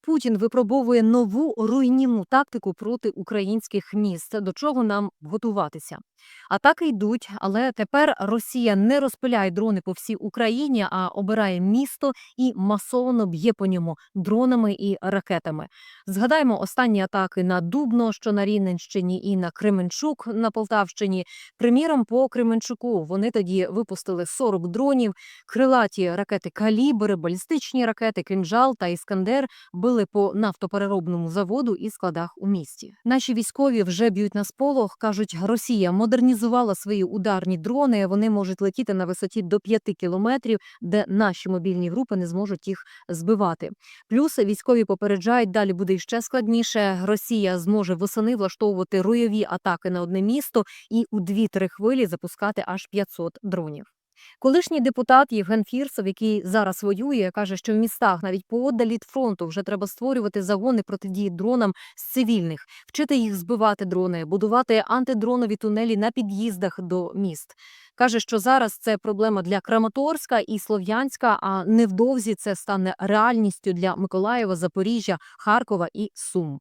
Путін випробовує нову руйнівну тактику проти українських міст. До чого нам готуватися? Атаки йдуть, але тепер Росія не розпиляє дрони по всій Україні, а обирає місто і масово б'є по ньому дронами і ракетами. Згадаємо останні атаки на Дубно, що на Рівненщині, і на Кременчук на Полтавщині. Приміром, по Кременчуку вони тоді випустили 40 дронів, крилаті ракети Калібр, балістичні ракети Кинжал та Іскандер били по нафтопереробному заводу і складах у місті. Наші військові вже б'ють на сполох. кажуть, Росія модернізувала свої ударні дрони. Вони можуть летіти на висоті до 5 кілометрів, де наші мобільні групи не зможуть їх збивати. Плюс військові попереджають, далі буде ще складніше. Росія зможе восени влаштовувати ройові атаки на одне місто і у 2-3 хвилі запускати аж 500 дронів. Колишній депутат Євген Фірсов, який зараз воює, каже, що в містах навіть поодаль від фронту вже треба створювати загони протидії дронам з цивільних, вчити їх збивати дрони, будувати антидронові тунелі на під'їздах до міст. Каже, що зараз це проблема для Краматорська і Слов'янська, а невдовзі це стане реальністю для Миколаєва, Запоріжжя, Харкова і Сум.